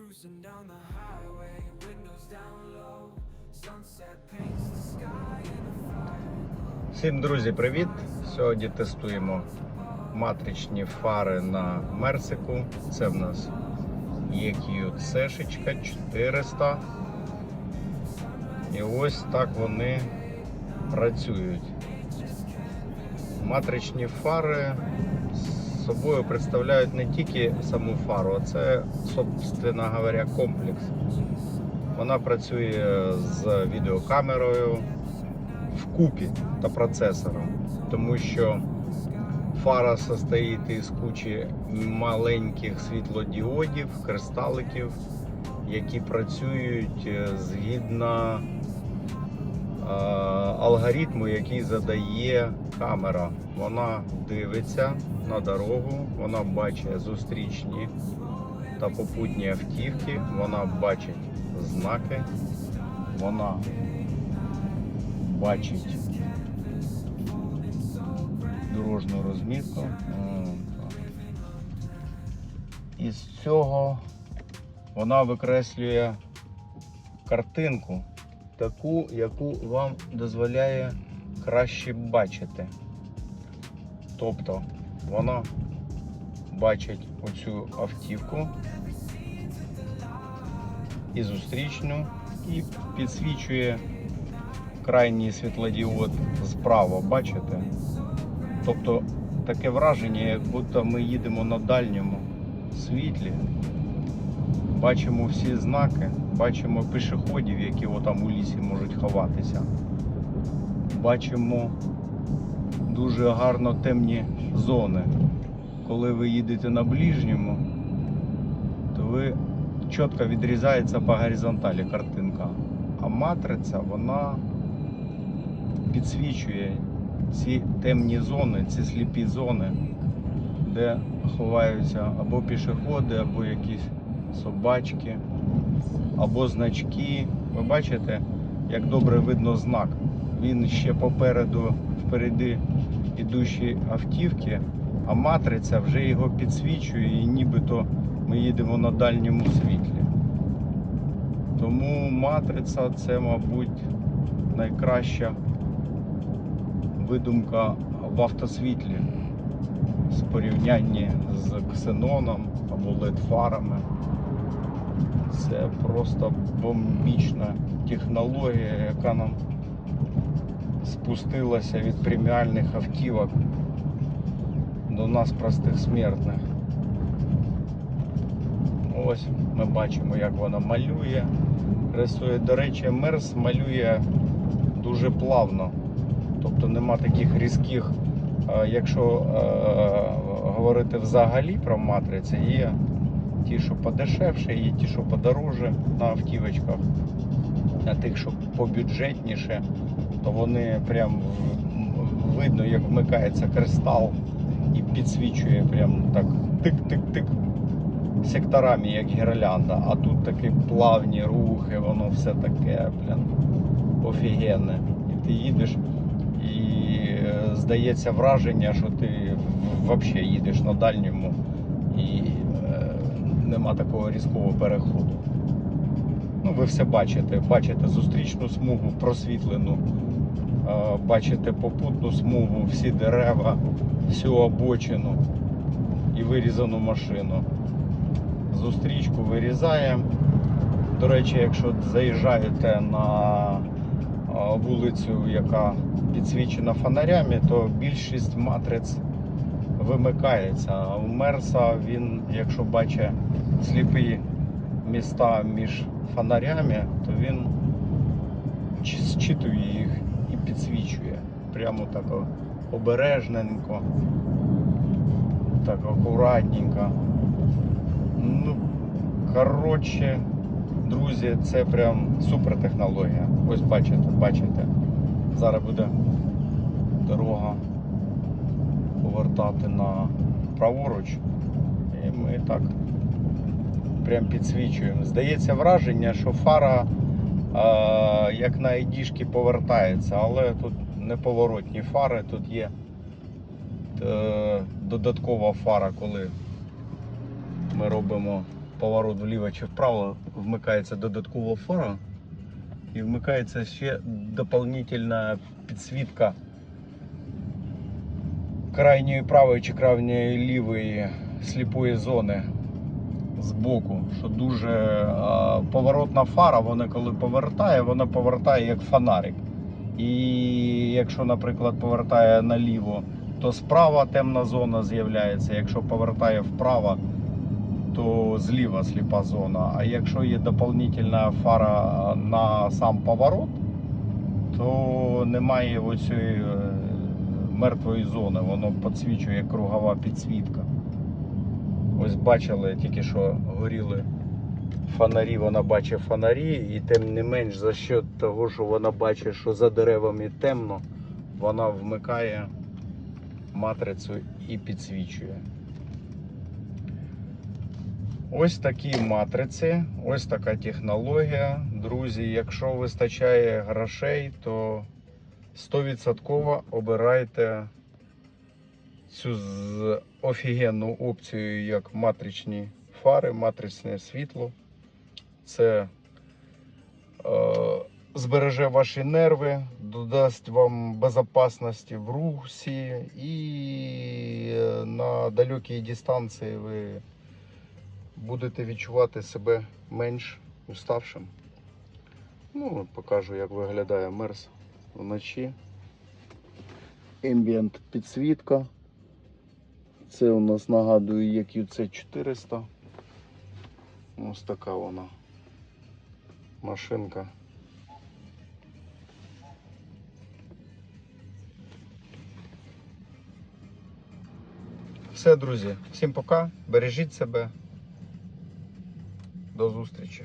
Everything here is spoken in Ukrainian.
Cruising down the highway, windows down low. Sunset paints the sky in a fire. Всім друзі, привіт! Сьогодні тестуємо матричні фари на Мерсику. Це в нас EQ Сешечка 400. І ось так вони працюють. Матричні фари собою представляють не тільки саму фару, а це, собственно говоря, комплекс. Вона працює з відеокамерою вкупі та процесором, тому що фара состоїть із кучі маленьких світлодіодів, кристаликів, які працюють е, згідно алгоритму, який задає камера. Вона дивиться на дорогу, вона бачить зустрічні та попутні автівки, вона бачить знаки, вона бачить дорожню розмітку. І з цього вона викреслює картинку, таку, яку вам дозволяє краще бачити. Тобто вона бачить оцю автівку і зустрічну, і підсвічує крайній світлодіод справа, бачите? Тобто таке враження, як будто ми їдемо на дальньому світлі, бачимо всі знаки, бачимо пішоходів, які отам у лісі можуть ховатися. Бачимо дуже гарно темні зони. Коли ви їдете на ближньому, то ви чітко відрізається по горизонталі картинка. А матриця, вона підсвічує ці темні зони, ці сліпі зони, де ховаються або пішоходи, або якісь собачки, або значки. Ви бачите, як добре видно знак. Він ще попереду, впереді ідущі автівки, а матриця вже його підсвічує і нібито ми їдемо на дальньому світлі. Тому матриця це, мабуть, найкраща видумка в автосвітлі з порівняння з ксеноном або LED-фарами. Це просто бомбічна технологія, яка нам спустилася від преміальних автівок до нас простих смертних. Ось ми бачимо, як вона малює, рисує. До речі, Мерс малює дуже плавно. Тобто нема таких різких, якщо е, говорити взагалі про матриці, є ті, що подешевше, є ті, що подороже на автівочках, а тих, що побюджетніше, то вони прям видно, як вмикається кристал і підсвічує прям так тик-тик-тик секторами, як гірлянда. А тут такі плавні рухи, воно все таке, блін, офігенне. І ти їдеш і е, здається враження, що ти взагалі їдеш на дальньому і нема такого різкого переходу. Ну, ви все бачите. Бачите зустрічну смугу просвітлену, бачите попутну смугу, всі дерева, всю обочину і вирізану машину. Зустрічку вирізає. До речі, якщо заїжджаєте на вулицю, яка підсвічена фонарями, то більшість матриць вимикається. А у Мерса він, якщо бачить сліпі міста між фонарями, то він зчитує їх і підсвічує. Прямо так обережненько, так акуратненько. Ну, коротше, друзі, це прям супер технологія. Ось бачите, бачите. Зараз буде повертати на праворуч. І ми так прям підсвічуємо. Здається враження, що фара е, як на айдішки повертається, але тут не поворотні фари, тут є е, додаткова фара, коли ми робимо поворот вліво чи вправо, вмикається додаткова фара і вмикається ще доповнительна підсвітка крайньої правої чи крайньої лівої сліпої зони збоку, що дуже а, поворотна фара, вона коли повертає, вона повертає як фонарик. І якщо, наприклад, повертає наліво, то справа темна зона з'являється. Якщо повертає вправо, то зліва сліпа зона. А якщо є доповнительна фара на сам поворот, то немає оцієї е, мертвої зони, воно підсвічує кругова підсвітка. Ось бачили, тільки що горіли фонарі, вона бачить фонарі, і тим не менш за счет того, що вона бачить, що за деревами темно, вона вмикає матрицю і підсвічує. Ось такі матриці, ось така технологія. Друзі, якщо вистачає грошей, то 100% обирайте цю з офігенну опцію, як матричні фари, матричне світло. Це е, збереже ваші нерви, додасть вам безпечності в русі і е, на далекій дистанції ви будете відчувати себе менш уставшим. Ну, покажу, як виглядає мерс вночі. Ambient підсвітка. Це у нас нагадує як UC400. Ось така вона машинка. Все, друзі, всім пока, бережіть себе. До зустрічі.